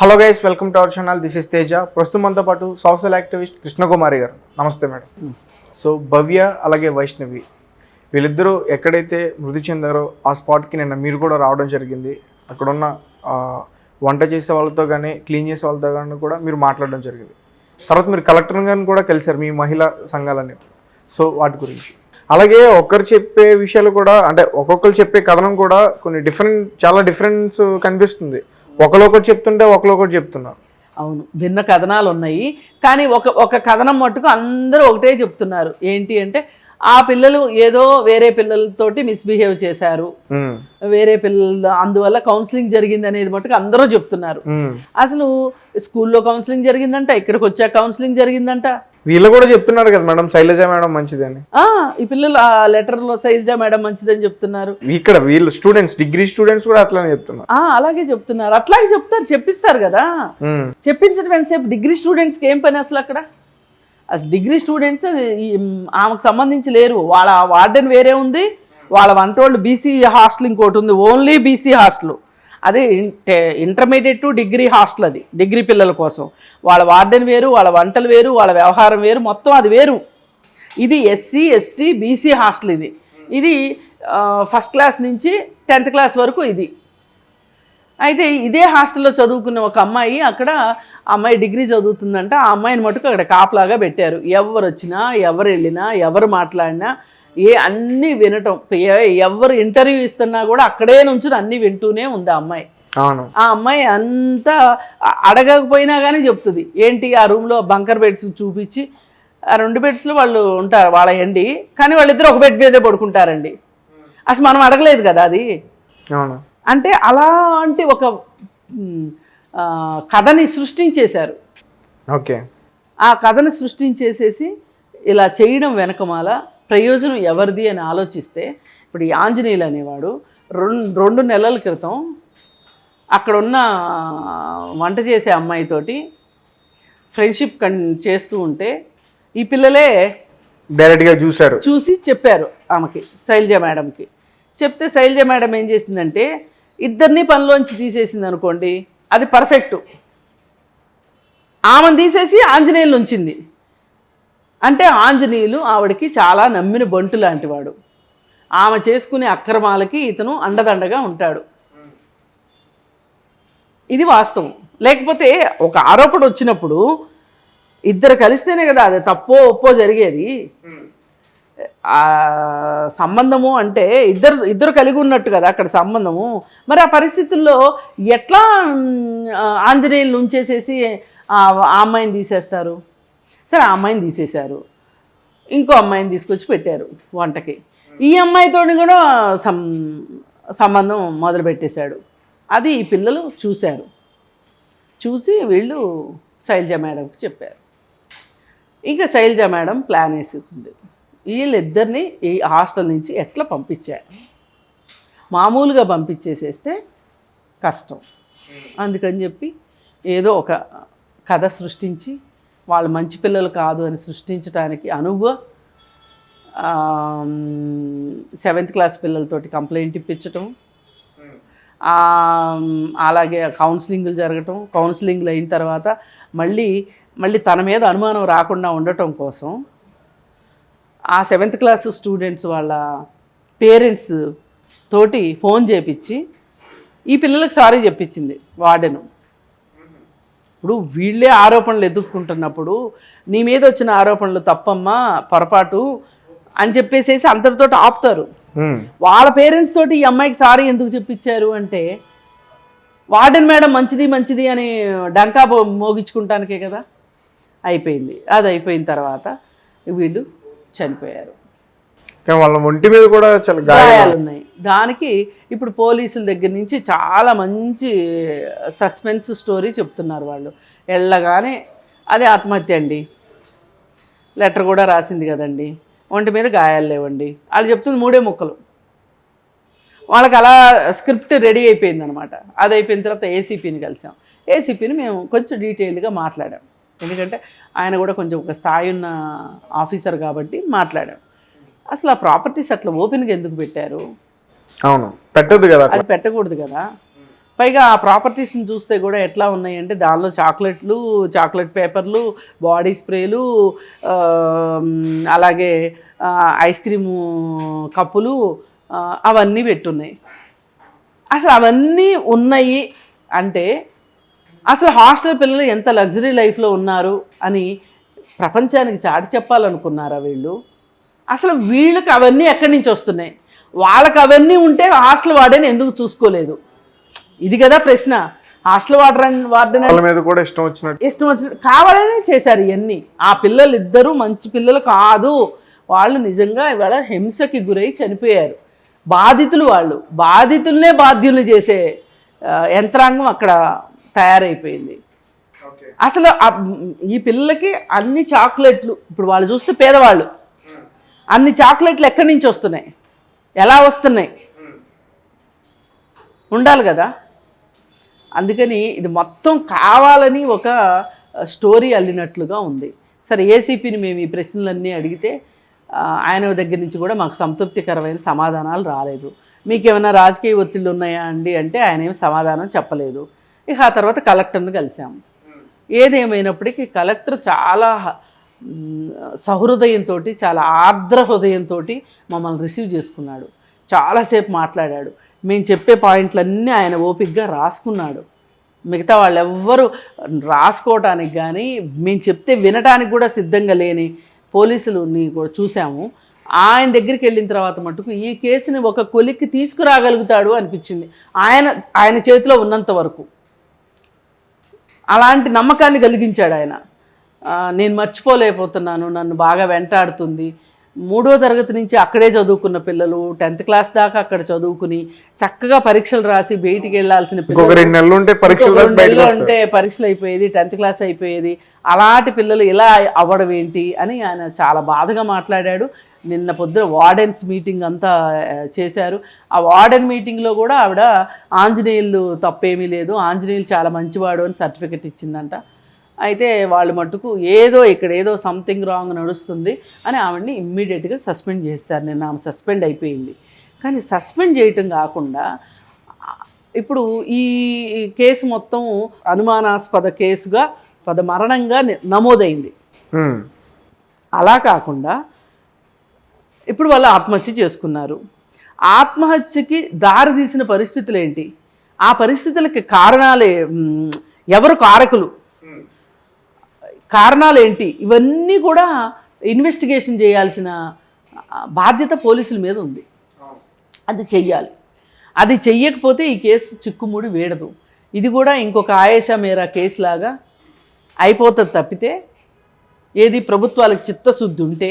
Hello guys welcome to our channel. This is Teja. ప్రస్తుతం మనతో పాటు సోషల్ యాక్టివిస్ట్ కృష్ణకుమారి గారు. నమస్తే మేడం. సో భవ్య అలాగే వైష్ణవి వీళ్ళిద్దరూ ఎక్కడైతే మృతి చెందారో ఆ స్పాట్కి నిన్న మీరు కూడా రావడం జరిగింది. అక్కడున్న వంట చేసే వాళ్ళతో కానీ క్లీన్ చేసే వాళ్ళతో కానీ కూడా మీరు మాట్లాడడం జరిగింది. తర్వాత మీరు కలెక్టర్ గారిని కూడా కలిశారు మీ మహిళా సంఘాలని. సో వాటి గురించి. అలాగే ఒక్కరు చెప్పే విషయాలు కూడా అంటే ఒక్కొక్కరు చెప్పే కథనం కూడా కొన్ని డిఫరెంట్ చాలా డిఫరెన్స్ కనిపిస్తుంది. ఒకరు ఒకటి చెప్తుంటే ఒకరు ఒకటి చెప్తున్నారు అవును భిన్న కథనాలు ఉన్నాయి కానీ ఒక ఒక కథనం మట్టుకు అందరూ ఒకటే చెప్తున్నారు. ఏంటి అంటే ఆ పిల్లలు ఏదో వేరే పిల్లలతోటి మిస్బిహేవ్ చేశారు. వేరే పిల్లలు అందువల్ల కౌన్సిలింగ్ జరిగింది అనేది మట్టుకు అందరూ చెప్తున్నారు. అసలు స్కూల్లో కౌన్సిలింగ్ జరిగిందంట ఇక్కడికి వచ్చాక కౌన్సిలింగ్ జరిగిందంట. వీళ్ళు కూడా చెప్తున్నారు కదా మేడం శైలజ మేడం మంచిదని. ఆ, ఈ పిల్లలు ఆ లెటర్లో శైలజ మేడం మంచిదని చెప్తున్నారు. ఇక్కడ వీళ్ళు స్టూడెంట్స్ డిగ్రీ స్టూడెంట్స్ కూడా అట్లానే చెప్తున్నారు. ఆ, అలాగే చెప్తున్నారు. అట్లాగే చెప్తారు చెప్పిస్తారు కదా. చెప్పించడం ఎంతసేపు డిగ్రీ స్టూడెంట్స్కి ఏం పని అసలు అక్కడ? అసలు డిగ్రీ స్టూడెంట్స్ ఆమెకు సంబంధించి లేరు. వాళ్ళ వార్డెన్ వేరే ఉంది. వాళ్ళ వంటోళ్ళు బీసీ హాస్టల్ ఇంకోటి ఉంది. Only BC hostel. అది ఇంటర్మీడియట్ టు డిగ్రీ హాస్టల్ అది డిగ్రీ పిల్లల కోసం. వాళ్ళ వార్డెన్ వేరు వాళ్ళ వంటలు వేరు వాళ్ళ వ్యవహారం వేరు మొత్తం అది వేరు. ఇది ఎస్సీ ఎస్టీ బీసీ హాస్టల్ ఇది. ఇది ఫస్ట్ క్లాస్ నుంచి టెన్త్ క్లాస్ వరకు ఇది. అయితే ఇదే హాస్టల్లో చదువుకున్న ఒక అమ్మాయి అక్కడ అమ్మాయి డిగ్రీ చదువుతుందంట. ఆ అమ్మాయిని మటుకు అక్కడ కాపలాగా పెట్టారు. ఎవరు వచ్చినా ఎవరు వెళ్ళినా ఎవరు మాట్లాడినా ఏ అన్నీ వినటం. ఎవరు ఇంటర్వ్యూ ఇస్తున్నా కూడా అక్కడే నుంచి అన్నీ వింటూనే ఉంది ఆ అమ్మాయి. అవును. ఆ అమ్మాయి అంతా అడగకపోయినా కానీ చెప్తుంది. ఏంటి ఆ రూమ్లో బంకర్ బెడ్స్ చూపించి ఆ రెండు బెడ్స్లో వాళ్ళు ఉంటారు వాళ్ళ ఎండి కానీ వాళ్ళిద్దరు ఒక బెడ్ మీదే పడుకుంటారండి. అసలు మనం అడగలేదు కదా అది. అవును. అంటే అలాంటి ఒక కథని సృష్టించేశారు. ఓకే. ఆ కథను సృష్టించేసేసి ఇలా చేయడం వెనకమాల ప్రయోజనం ఎవరిది అని ఆలోచిస్తే ఇప్పుడు ఈ ఆంజనేయులు అనేవాడు రెండు రెండు నెలల క్రితం అక్కడున్న వంట చేసే అమ్మాయితోటి ఫ్రెండ్షిప్ కన్ చేస్తూ ఉంటే ఈ పిల్లలే డైరెక్ట్గా చూశారు. చూసి చెప్పారు ఆమెకి శైలజ మేడంకి. చెప్తే శైలజ మేడం ఏం చేసిందంటే ఇద్దరిని పనిలోంచి తీసేసింది అనుకోండి అది పర్ఫెక్ట్. ఆమెను తీసేసి ఆంజనేయులు ఉంచింది. అంటే ఆంజనేయులు ఆవిడకి చాలా నమ్మిన బంటు లాంటివాడు. ఆమె చేసుకునే అక్రమాలకి ఇతను అండదండగా ఉంటాడు. ఇది వాస్తవం. లేకపోతే ఒక ఆరోపణ వచ్చినప్పుడు ఇద్దరు కలిస్తేనే కదా అది తప్పో ఒప్పో జరిగేది. సంబంధము అంటే ఇద్దరు ఇద్దరు కలిగి ఉన్నట్టు కదా అక్కడ సంబంధము. మరి ఆ పరిస్థితుల్లో ఎట్లా ఆంజనేయులు ఉంచేసేసి ఆ అమ్మాయిని తీసేస్తారు? సరే ఆ అమ్మాయిని తీసేశారు. ఇంకో అమ్మాయిని తీసుకొచ్చి పెట్టారు వంటకి. ఈ అమ్మాయితో కూడా సం సంబంధం మొదలు పెట్టేశాడు అది ఈ పిల్లలు చూశారు. చూసి వీళ్ళు శైలజ మేడంకి చెప్పారు. ఇక శైలజ మేడం ప్లాన్ వేసుకుంది వీళ్ళిద్దరిని ఈ హాస్టల్ నుంచి ఎట్లా పంపించారు? మామూలుగా పంపించేసేస్తే కష్టం. అందుకని చెప్పి ఏదో ఒక కథ సృష్టించి వాళ్ళు మంచి పిల్లలు కాదు అని సృష్టించడానికి అనువు సెవెంత్ క్లాస్ పిల్లలతోటి కంప్లైంట్ ఇప్పించటం అలాగే కౌన్సిలింగ్లు జరగటం కౌన్సిలింగ్లు అయిన తర్వాత మళ్ళీ మళ్ళీ తన మీద అనుమానం రాకుండా ఉండటం కోసం ఆ సెవెంత్ క్లాస్ స్టూడెంట్స్ వాళ్ళ పేరెంట్స్ తోటి ఫోన్ చేపించి ఈ పిల్లలకు సారీ చెప్పించింది వార్డెను. ఇప్పుడు వీళ్ళే ఆరోపణలు ఎదుర్కొంటున్నప్పుడు నీ మీద వచ్చిన ఆరోపణలు తప్పమ్మా పొరపాటు అని చెప్పేసేసి అందరితో ఆపుతారు. వాళ్ళ పేరెంట్స్ తోటి ఈ అమ్మాయికి సారీ ఎందుకు చెప్పించారు అంటే వార్డెన్ మేడం మంచిది మంచిది అని డంకా మోగించుకుంటానికే కదా. అయిపోయింది. అది అయిపోయిన తర్వాత వీళ్ళు చనిపోయారు. వాళ్ళ ఒంటి మీద కూడా చాలా గాయాలు ఉన్నాయి. దానికి ఇప్పుడు పోలీసుల దగ్గర నుంచి చాలా మంచి సస్పెన్స్ స్టోరీ చెప్తున్నారు వాళ్ళు. వెళ్ళగానే అదే ఆత్మహత్య అండి. లెటర్ కూడా రాసింది కదండి. ఒంటి మీద గాయాలు లేవండి. వాళ్ళు చెప్తుంది మూడే ముక్కలు. వాళ్ళకి అలా స్క్రిప్ట్ రెడీ అయిపోయింది అనమాట అది అయిపోయిన తర్వాత ఏసీపీని కలిసాం. ఏసీపీని మేము కొంచెం డీటెయిల్డ్గా మాట్లాడాం. ఎందుకంటే ఆయన కూడా కొంచెం ఒక స్థాయి ఉన్న ఆఫీసర్ కాబట్టి మాట్లాడాం. అసలు ఆ ప్రాపర్టీస్ అట్లా ఓపెన్గా ఎందుకు పెట్టారు? అవును. పెట్టద్దు కదా అది పెట్టకూడదు కదా. పైగా ఆ ప్రాపర్టీస్ని చూస్తే కూడా ఎట్లా ఉన్నాయంటే దానిలో చాక్లెట్లు చాక్లెట్ పేపర్లు బాడీ స్ప్రేలు అలాగే ఐస్ క్రీము కప్పులు అవన్నీ పెట్టున్నాయి. అసలు అవన్నీ ఉన్నాయి అంటే అసలు హాస్టల్ పిల్లలు ఎంత లగ్జరీ లైఫ్లో ఉన్నారు అని ప్రపంచానికి చాటి చెప్పాలనుకున్నారా వీళ్ళు? అసలు వీళ్ళకి అవన్నీ ఎక్కడి నుంచి వస్తున్నాయి? వాళ్ళకి అవన్నీ ఉంటే హాస్టల్ వార్డెన్ ఎందుకు చూసుకోలేదు? ఇది కదా ప్రశ్న. హాస్టల్ వార్డెన్ వార్డెన్ మీద కూడా ఇష్టం వచ్చినట్టు. ఇష్టం వచ్చినట్టు కావాలనే చేశారు ఇవన్నీ ఆ పిల్లలు ఇద్దరు మంచి పిల్లలు కాదు. వాళ్ళు నిజంగా ఇవాళ హింసకి గురై చనిపోయారు. బాధితులు వాళ్ళు. బాధితులనే బాధ్యులు చేసే యంత్రాంగం అక్కడ తయారైపోయింది. అసలు ఈ పిల్లలకి అన్ని చాక్లెట్లు ఇప్పుడు వాళ్ళు చూస్తే పేదవాళ్ళు. అన్ని చాక్లెట్లు ఎక్కడి నుంచి వస్తున్నాయి? ఎలా వస్తున్నాయి? ఉండాలి కదా. అందుకని ఇది మొత్తం కావాలని ఒక స్టోరీ అల్లినట్లుగా ఉంది. సరే ఏసీపీని మేము ఈ ప్రశ్నలన్నీ అడిగితే ఆయన దగ్గర నుంచి కూడా మాకు సంతృప్తికరమైన సమాధానాలు రాలేదు. మీకు ఏమైనా రాజకీయ ఒత్తిళ్ళు ఉన్నాయా అండి అంటే ఆయన ఏమి సమాధానం చెప్పలేదు. ఇక ఆ తర్వాత కలెక్టర్ని కలిసాము ఏదేమైనప్పటికీ కలెక్టర్ చాలా సహృదయంతో చాలా ఆర్ద్ర హృదయంతో మమ్మల్ని రిసీవ్ చేసుకున్నాడు. చాలాసేపు మాట్లాడాడు. మేము చెప్పే పాయింట్లన్నీ ఆయన ఓపిక్గా రాసుకున్నాడు. మిగతా వాళ్ళు ఎవ్వరూ రాసుకోవటానికి కానీ మేము చెప్తే వినటానికి కూడా సిద్ధంగా లేని పోలీసులని కూడా చూసాము. ఆయన దగ్గరికి వెళ్ళిన తర్వాత మటుకు ఈ కేసుని ఒక కొలిక్కి తీసుకురాగలుగుతాడు అనిపించింది. ఆయన ఆయన చేతిలో ఉన్నంత వరకు. అలాంటి నమ్మకాన్ని కలిగించాడు ఆయన. నేను మర్చిపోలేకపోతున్నాను నన్ను బాగా వెంటాడుతుంది. మూడో తరగతి నుంచి అక్కడే చదువుకున్న పిల్లలు టెన్త్ క్లాస్ దాకా అక్కడ చదువుకుని చక్కగా పరీక్షలు రాసి బయటికి వెళ్ళాల్సిన పిల్లలు. రెండు నెలలు ఉంటే పరీక్షలు అయిపోయేది టెన్త్ క్లాస్ అయిపోయేది. అలాంటి పిల్లలు ఇలా అవ్వడం ఏంటి అని ఆయన చాలా బాధగా మాట్లాడాడు. నిన్న పొద్దున వార్డెన్స్ మీటింగ్ అంతా చేశారు. ఆ వార్డెన్ మీటింగ్లో కూడా ఆవిడ ఆంజనేయులు తప్పేమీ లేదు ఆంజనేయులు చాలా మంచివాడు అని సర్టిఫికెట్ ఇచ్చిందంట. అయితే వాళ్ళు మట్టుకు ఏదో ఇక్కడ ఏదో సంథింగ్ రాంగ్ నడుస్తుంది అని ఆవిడని ఇమ్మీడియట్గా సస్పెండ్ చేస్తారు. నిన్న ఆమె సస్పెండ్ అయిపోయింది. కానీ సస్పెండ్ చేయటం కాకుండా ఇప్పుడు ఈ కేసు మొత్తం అనుమానాస్పద కేసుగా పద మరణంగా నమోదైంది. అలా కాకుండా ఇప్పుడు వాళ్ళు ఆత్మహత్య చేసుకున్నారు. ఆత్మహత్యకి దారి తీసిన పరిస్థితులు ఏంటి? ఆ పరిస్థితులకి కారణాలే ఎవరు కారకులు? కారణాలు ఏంటి ఇవన్నీ కూడా ఇన్వెస్టిగేషన్ చేయాల్సిన బాధ్యత పోలీసుల మీద ఉంది. అది చెయ్యాలి. అది చెయ్యకపోతే ఈ కేసు చిక్కుముడి వేడదు. ఇది కూడా ఇంకొక ఆయేషా మేరా కేసు లాగా అయిపోతుంది తప్పితే ఏది ప్రభుత్వాలకు చిత్తశుద్ధి ఉంటే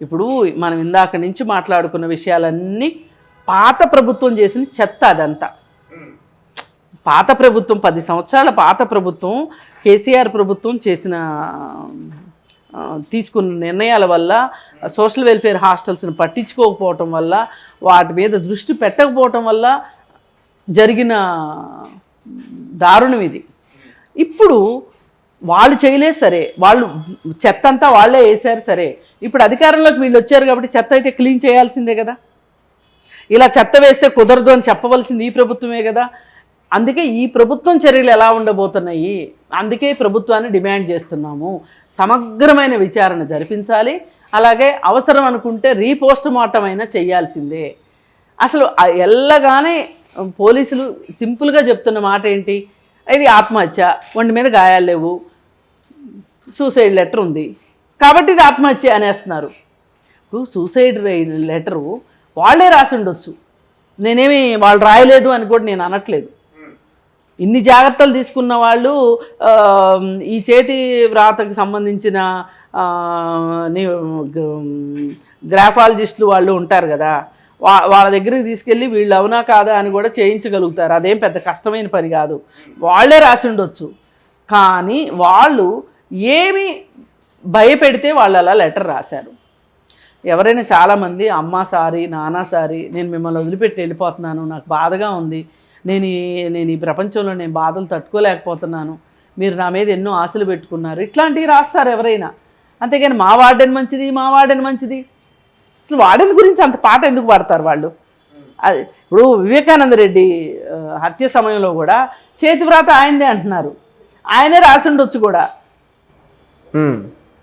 ఇప్పుడు మనం ఇందాక నుంచి మాట్లాడుకున్న విషయాలన్నీ పాత ప్రభుత్వం చేసిన చెత్త అదంతా. పాత ప్రభుత్వం పది సంవత్సరాల పాత ప్రభుత్వం కేసీఆర్ ప్రభుత్వం చేసిన తీసుకున్న నిర్ణయాల వల్ల సోషల్ వెల్ఫేర్ హాస్టల్స్ని పట్టించుకోకపోవటం వల్ల వాటి మీద దృష్టి పెట్టకపోవటం వల్ల జరిగిన దారుణం ఇది. ఇప్పుడు వాళ్ళు చేయలేదు సరే వాళ్ళు చెత్త అంతా వాళ్ళే వేశారు సరే ఇప్పుడు అధికారంలోకి వీళ్ళు వచ్చారు కాబట్టి చెత్త అయితే క్లీన్ చేయాల్సిందే కదా. ఇలా చెత్త వేస్తే కుదరదు అని చెప్పవలసింది ఈ ప్రభుత్వమే కదా. అందుకే ఈ ప్రభుత్వం చర్యలు ఎలా ఉండబోతున్నాయి? అందుకే ప్రభుత్వాన్ని డిమాండ్ చేస్తున్నాము. సమగ్రమైన విచారణ జరిపించాలి. అలాగే అవసరం అనుకుంటే రీపోస్ట్ మార్టం అయినా చేయాల్సిందే. అసలు ఎల్లగానే పోలీసులు సింపుల్గా చెప్తున్న మాట ఏంటి? ఇది ఆత్మహత్య. ఒంటి మీద గాయాలు లేవు. సూసైడ్ లెటర్ ఉంది. కాబట్టి ఇది ఆత్మహత్య అనేస్తున్నారు. ఇప్పుడు సూసైడ్ లెటరు వాళ్ళే రాసి ఉండొచ్చు నేనేమి వాళ్ళు రాయలేదు అని కూడా నేను అనట్లేదు. ఇన్ని జాగ్రత్తలు తీసుకున్న వాళ్ళు ఈ చేతి వ్రాతకు సంబంధించిన గ్రాఫాలజిస్టులు వాళ్ళు ఉంటారు కదా వా వాళ్ళ దగ్గరికి తీసుకెళ్ళి వీళ్ళు అవునా కాదా అని కూడా చేయించగలుగుతారు. అదేం పెద్ద కష్టమైన పని కాదు. వాళ్ళే రాసి ఉండొచ్చు. కానీ వాళ్ళు ఏమి భయపెడితే వాళ్ళు అలా లెటర్ రాశారు. ఎవరైనా చాలామంది అమ్మ సారీ నాన్న సారీ నేను మిమ్మల్ని వదిలిపెట్టి వెళ్ళిపోతున్నాను నాకు బాధగా ఉంది నేను నేను ఈ ప్రపంచంలో నేను బాధలు తట్టుకోలేకపోతున్నాను. మీరు నా మీద ఎన్నో ఆశలు పెట్టుకున్నారు. ఇట్లాంటివి రాస్తారు ఎవరైనా. అంతేగాని మా వార్డెన్ మంచిది మా వార్డెన్ మంచిది. అసలు వార్డెన్ గురించి అంత పాట ఎందుకు పాడతారు వాళ్ళు? అది ఇప్పుడు వివేకానంద రెడ్డి హత్య సమయంలో కూడా చేతి వ్రాత ఆయనదే అంటున్నారు. ఆయనే రాసి ఉండొచ్చు కూడా.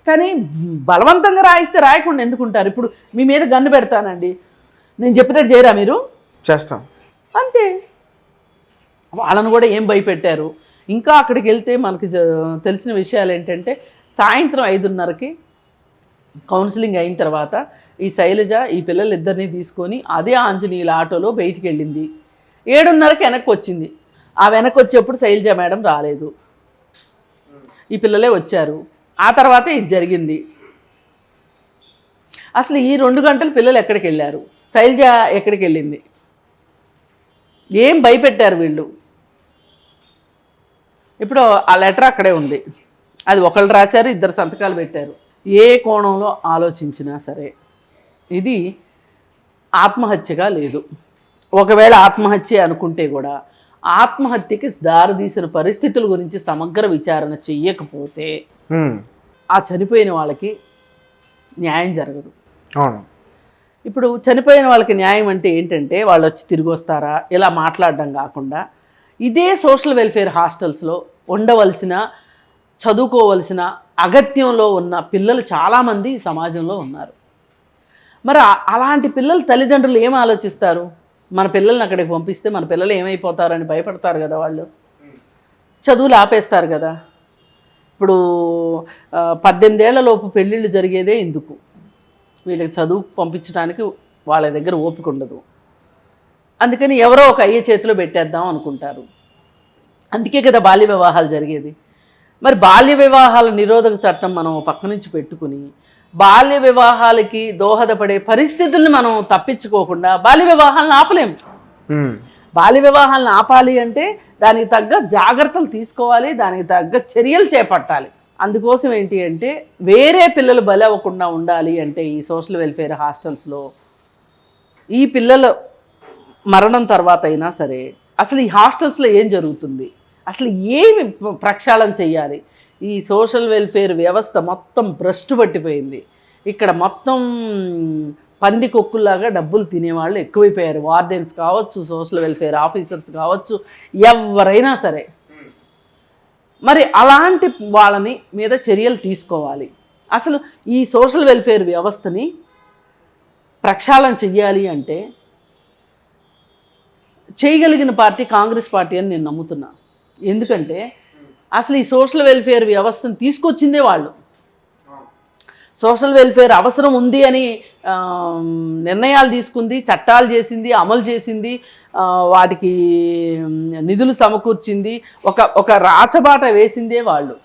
కానీ బలవంతంగా రాయిస్తే రాయకుండా ఎందుకుంటారు? ఇప్పుడు మీ మీద గన్ను పెడతానండి. నేను చెప్పినట్టు చేయరా మీరు? చేస్తాం. అంతే. వాళ్ళను కూడా ఏం భయపెట్టారు? ఇంకా అక్కడికి వెళ్తే మనకి తెలిసిన విషయాలు ఏంటంటే సాయంత్రం ఐదున్నరకి కౌన్సిలింగ్ అయిన తర్వాత ఈ శైలజ ఈ పిల్లలిద్దరిని తీసుకొని అదే ఆంజనేయుల ఆటోలో బయటికి వెళ్ళింది. ఏడున్నరకి వెనక్కి వచ్చింది. ఆ వెనక్కి వచ్చేప్పుడు శైలజ మేడం రాలేదు. ఈ పిల్లలే వచ్చారు. ఆ తర్వాత ఇది జరిగింది. అసలు ఈ రెండు గంటలు పిల్లలు ఎక్కడికి వెళ్ళారు? శైలజ ఎక్కడికి వెళ్ళింది? ఏం భయపెట్టారు వీళ్ళు? ఇప్పుడు ఆ లెటర్ అక్కడే ఉంది. అది ఒకళ్ళు రాశారు ఇద్దరు సంతకాలు పెట్టారు. ఏ కోణంలో ఆలోచించినా సరే ఇది ఆత్మహత్యగా లేదు. ఒకవేళ ఆత్మహత్య అనుకుంటే కూడా ఆత్మహత్యకి దారితీసిన పరిస్థితుల గురించి సమగ్ర విచారణ చెయ్యకపోతే ఆ చనిపోయిన వాళ్ళకి న్యాయం జరగదు. అవును. ఇప్పుడు చనిపోయిన వాళ్ళకి న్యాయం అంటే ఏంటంటే వాళ్ళు వచ్చి తిరిగి వస్తారా? ఇలా మాట్లాడడం కాకుండా ఇదే సోషల్ వెల్ఫేర్ హాస్టల్స్లో ఉండవలసిన చదువుకోవలసిన అగత్యంలో ఉన్న పిల్లలు చాలామంది సమాజంలో ఉన్నారు. మరి అలాంటి పిల్లలు తల్లిదండ్రులు ఏం ఆలోచిస్తారు? మన పిల్లల్ని అక్కడికి పంపిస్తే మన పిల్లలు ఏమైపోతారని భయపడతారు కదా వాళ్ళు? చదువులు ఆపేస్తారు కదా? ఇప్పుడు పద్దెనిమిదేళ్ళలోపు పెళ్ళిళ్ళు జరిగేదే ఎందుకు వీళ్ళకి చదువు పంపించడానికి వాళ్ళ దగ్గర ఓపిక ఉండదు. అందుకని ఎవరో ఒక అయ్యే చేతిలో పెట్టేద్దాం అనుకుంటారు. అందుకే కదా బాల్య వివాహాలు జరిగేది. మరి బాల్య వివాహాల నిరోధక చట్టం మనం పక్క నుంచి పెట్టుకుని బాల్య వివాహాలకి దోహదపడే పరిస్థితుల్ని మనం తప్పించుకోకుండా బాల్య వివాహాలను ఆపలేము. బాల్య వివాహాలను ఆపాలి అంటే దానికి తగ్గ జాగ్రత్తలు తీసుకోవాలి దానికి తగ్గ చర్యలు చేపట్టాలి. అందుకోసం ఏంటి అంటే వేరే పిల్లలు బలి అవ్వకుండా ఉండాలి అంటే ఈ సోషల్ వెల్ఫేర్ హాస్టల్స్లో ఈ పిల్లల మరణం తర్వాత అయినా సరే అసలు ఈ హాస్టల్స్లో ఏం జరుగుతుంది? అసలు ఏమి ప్రక్షాళన చేయాలి ఈ సోషల్ వెల్ఫేర్ వ్యవస్థ మొత్తం భ్రష్టు పట్టిపోయింది. ఇక్కడ మొత్తం పంది కొక్కుల్లాగా డబ్బులు తినేవాళ్ళు ఎక్కువైపోయారు. వార్డెన్స్ కావచ్చు సోషల్ వెల్ఫేర్ ఆఫీసర్స్ కావచ్చు ఎవరైనా సరే. మరి అలాంటి వాళ్ళని మీద చర్యలు తీసుకోవాలి. అసలు ఈ సోషల్ వెల్ఫేర్ వ్యవస్థని ప్రక్షాళన చెయ్యాలి అంటే చేయగలిగిన పార్టీ కాంగ్రెస్ పార్టీ అని నేను నమ్ముతున్నాను ఎందుకంటే అసలు ఈ సోషల్ వెల్ఫేర్ వ్యవస్థను తీసుకొచ్చిందే వాళ్ళు. సోషల్ వెల్ఫేర్ అవసరం ఉంది అని నిర్ణయాలు తీసుకుంది చట్టాలు చేసింది అమలు చేసింది వాటికి నిధులు సమకూర్చింది ఒక ఒక రాచబాట వేసిందే వాళ్ళు.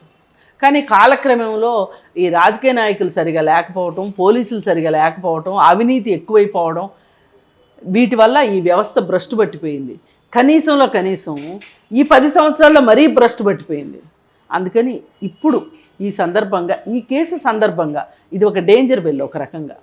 కానీ కాలక్రమంలో ఈ రాజకీయ నాయకులు సరిగా లేకపోవటం పోలీసులు సరిగా లేకపోవటం అవినీతి ఎక్కువైపోవడం వీటి వల్ల ఈ వ్యవస్థ భ్రష్టు పట్టిపోయింది. కనీసంలో కనీసం ఈ పది సంవత్సరాల్లో మరీ భ్రష్టు పట్టిపోయింది. అందుకని ఇప్పుడు ఈ సందర్భంగా ఈ కేసు సందర్భంగా ఇది ఒక డేంజర్ బెల్ ఒక రకంగా.